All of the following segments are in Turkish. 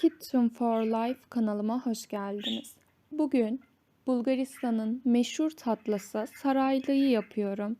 Kitchen for Life kanalıma hoş geldiniz. Bugün Bulgaristan'ın meşhur tatlısı saraylıyı yapıyorum.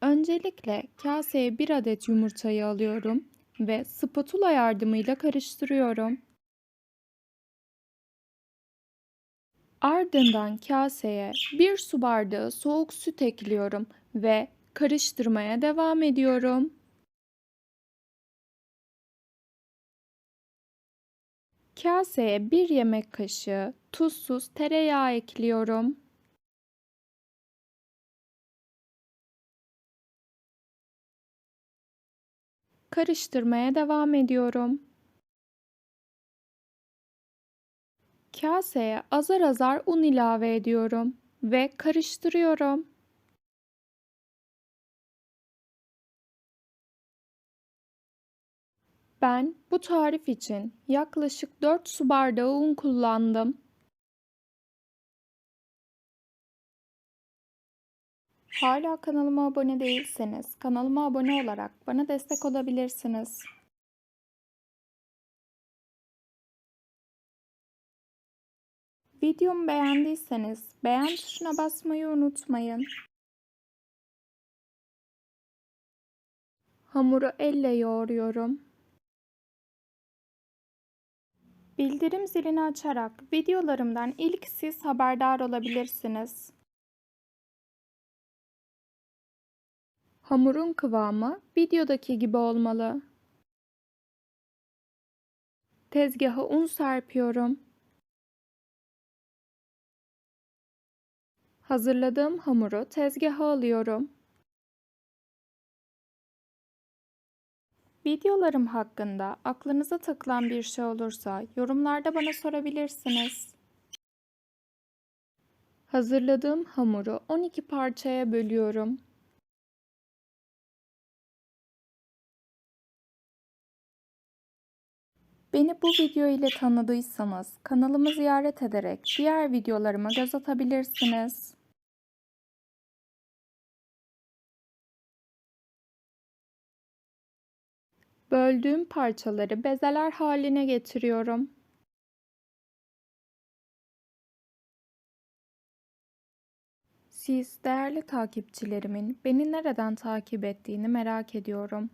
Öncelikle kaseye bir adet yumurtayı alıyorum ve spatula yardımıyla karıştırıyorum. Ardından kaseye bir su bardağı soğuk süt ekliyorum ve karıştırmaya devam ediyorum. Kaseye bir yemek kaşığı tuzsuz tereyağı ekliyorum. Karıştırmaya devam ediyorum. Kaseye azar azar un ilave ediyorum ve karıştırıyorum. Ben bu tarif için yaklaşık 4 su bardağı un kullandım. Hala kanalıma abone değilseniz kanalıma abone olarak bana destek olabilirsiniz. Videomu beğendiyseniz beğen tuşuna basmayı unutmayın. Hamuru elle yoğuruyorum. Bildirim zilini açarak videolarımdan ilk siz haberdar olabilirsiniz. Hamurun kıvamı videodaki gibi olmalı. Tezgaha un serpiyorum. Hazırladığım hamuru tezgaha alıyorum. Videolarım hakkında aklınıza takılan bir şey olursa yorumlarda bana sorabilirsiniz. Hazırladığım hamuru 12 parçaya bölüyorum. Beni bu video ile tanıdıysanız kanalımı ziyaret ederek diğer videolarıma göz atabilirsiniz. Böldüğüm parçaları bezeler haline getiriyorum. Siz değerli takipçilerimin beni nereden takip ettiğini merak ediyorum.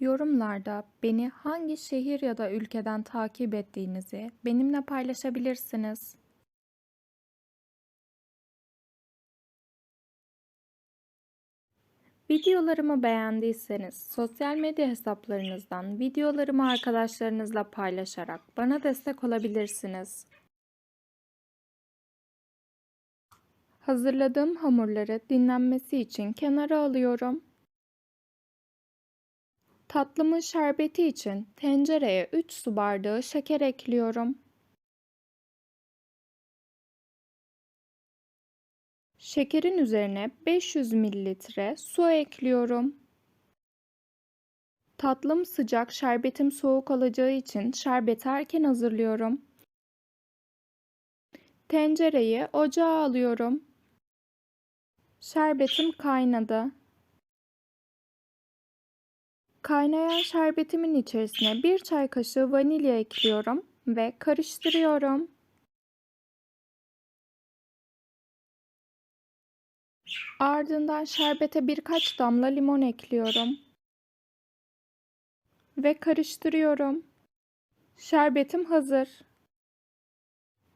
Yorumlarda beni hangi şehir ya da ülkeden takip ettiğinizi benimle paylaşabilirsiniz. Videolarımı beğendiyseniz sosyal medya hesaplarınızdan videolarımı arkadaşlarınızla paylaşarak bana destek olabilirsiniz. Hazırladığım hamurları dinlenmesi için kenara alıyorum. Tatlımın şerbeti için tencereye 3 su bardağı şeker ekliyorum. Şekerin üzerine 500 mililitre su ekliyorum. Tatlım sıcak, şerbetim soğuk olacağı için şerbeti erken hazırlıyorum. Tencereyi ocağa alıyorum. Şerbetim kaynadı. Kaynayan şerbetimin içerisine bir çay kaşığı vanilya ekliyorum ve karıştırıyorum. Ardından şerbete birkaç damla limon ekliyorum. Ve karıştırıyorum. Şerbetim hazır.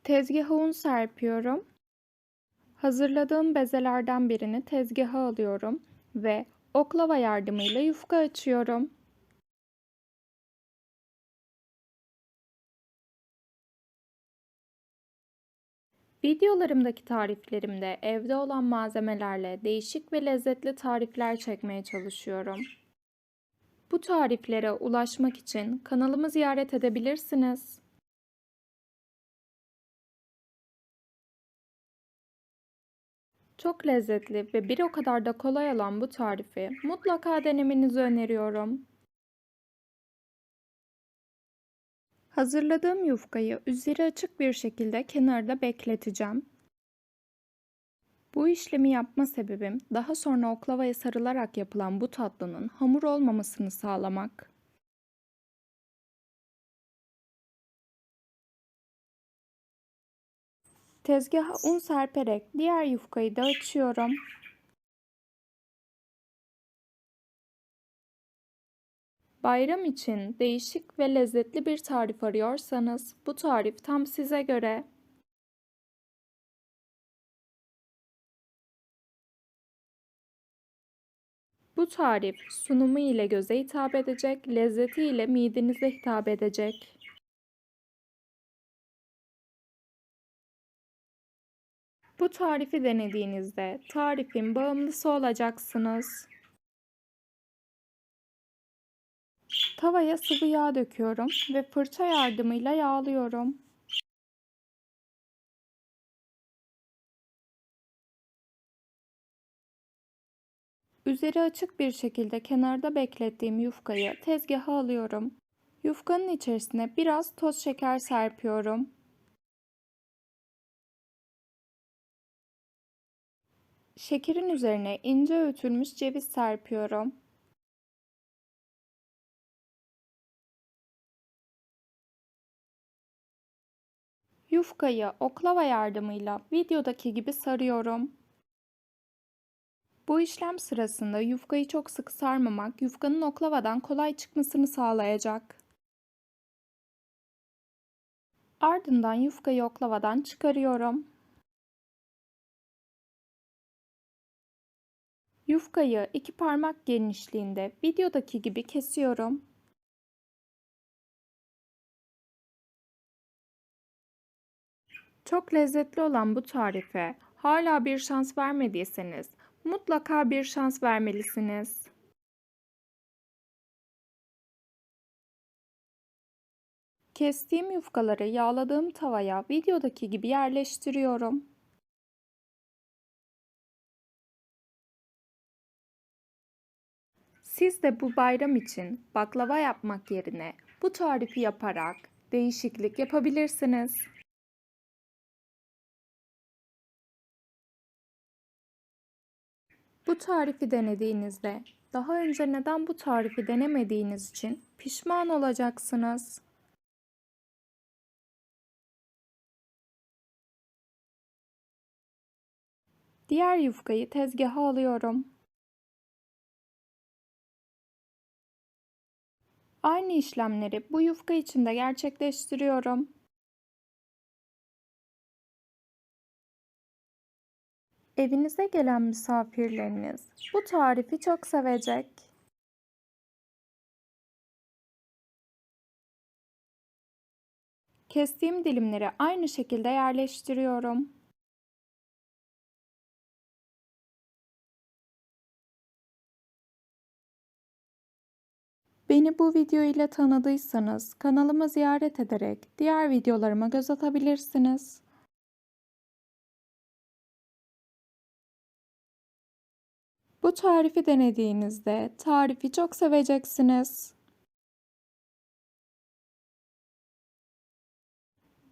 Tezgaha un serpiyorum. Hazırladığım bezelerden birini tezgaha alıyorum ve oklava yardımıyla yufka açıyorum. Videolarımdaki tariflerimde evde olan malzemelerle değişik ve lezzetli tarifler çekmeye çalışıyorum. Bu tariflere ulaşmak için kanalımı ziyaret edebilirsiniz. Çok lezzetli ve bir o kadar da kolay olan bu tarifi mutlaka denemenizi öneriyorum. Hazırladığım yufkayı üzeri açık bir şekilde kenarda bekleteceğim. Bu işlemi yapma sebebim daha sonra oklavaya sarılarak yapılan bu tatlının hamur olmamasını sağlamak. Tezgaha un serperek diğer yufkayı da açıyorum. Bayram için değişik ve lezzetli bir tarif arıyorsanız bu tarif tam size göre. Bu tarif sunumu ile göze hitap edecek, lezzeti ile midenize hitap edecek. Bu tarifi denediğinizde tarifin bağımlısı olacaksınız. Tavaya sıvı yağ döküyorum ve fırça yardımıyla yağlıyorum. Üzeri açık bir şekilde kenarda beklettiğim yufkayı tezgaha alıyorum. Yufkanın içerisine biraz toz şeker serpiyorum. Şekerin üzerine ince öğütülmüş ceviz serpiyorum. Yufkayı oklava yardımıyla videodaki gibi sarıyorum. Bu işlem sırasında yufkayı çok sık sarmamak yufkanın oklavadan kolay çıkmasını sağlayacak. Ardından yufkayı oklavadan çıkarıyorum. Yufkayı iki parmak genişliğinde videodaki gibi kesiyorum. Çok lezzetli olan bu tarife hala bir şans vermediyseniz mutlaka bir şans vermelisiniz. Kestiğim yufkaları yağladığım tavaya videodaki gibi yerleştiriyorum. Siz de bu bayram için baklava yapmak yerine bu tarifi yaparak değişiklik yapabilirsiniz. Bu tarifi denediğinizde daha önce neden bu tarifi denemediğiniz için pişman olacaksınız. Diğer yufkayı tezgaha alıyorum. Aynı işlemleri bu yufka için de gerçekleştiriyorum. Evinize gelen misafirleriniz bu tarifi çok sevecek. Kestiğim dilimleri aynı şekilde yerleştiriyorum. Beni bu video ile tanıdıysanız kanalımı ziyaret ederek diğer videolarıma göz atabilirsiniz. Bu tarifi denediğinizde tarifi çok seveceksiniz.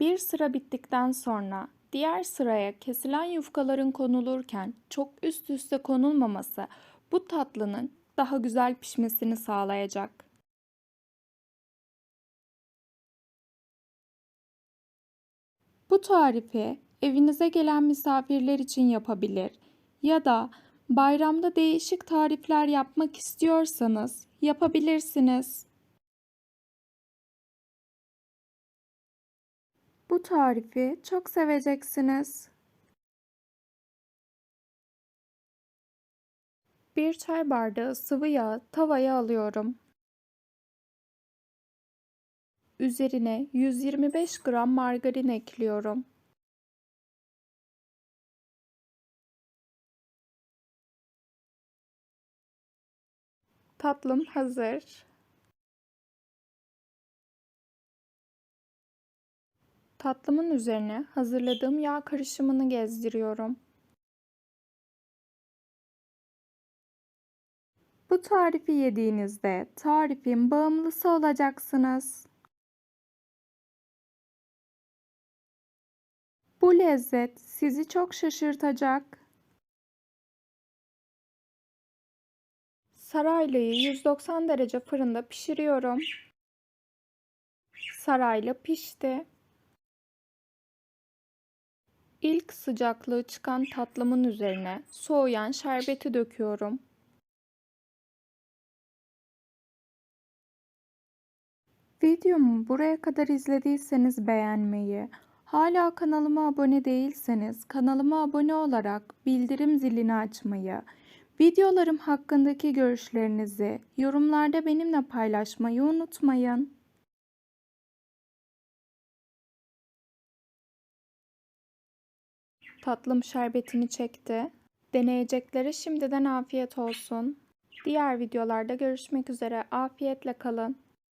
Bir sıra bittikten sonra diğer sıraya kesilen yufkaların konulurken çok üst üste konulmaması bu tatlının daha güzel pişmesini sağlayacak. Bu tarifi evinize gelen misafirler için yapabilir ya da bayramda değişik tarifler yapmak istiyorsanız yapabilirsiniz. Bu tarifi çok seveceksiniz. Bir çay bardağı sıvı yağ tavaya alıyorum. Üzerine 125 gram margarin ekliyorum. Tatlım hazır. Tatlımın üzerine hazırladığım yağ karışımını gezdiriyorum. Bu tarifi yediğinizde tarifin bağımlısı olacaksınız. Bu lezzet sizi çok şaşırtacak. Saraylıyı 190 derece fırında pişiriyorum. Saraylı pişti. İlk sıcaklığı çıkan tatlımın üzerine soğuyan şerbeti döküyorum. Videomu buraya kadar izlediyseniz beğenmeyi, hala kanalıma abone değilseniz kanalıma abone olarak bildirim zilini açmayı, videolarım hakkındaki görüşlerinizi yorumlarda benimle paylaşmayı unutmayın. Tatlım şerbetini çekti. Deneyeceklere şimdiden afiyet olsun. Diğer videolarda görüşmek üzere. Afiyetle kalın.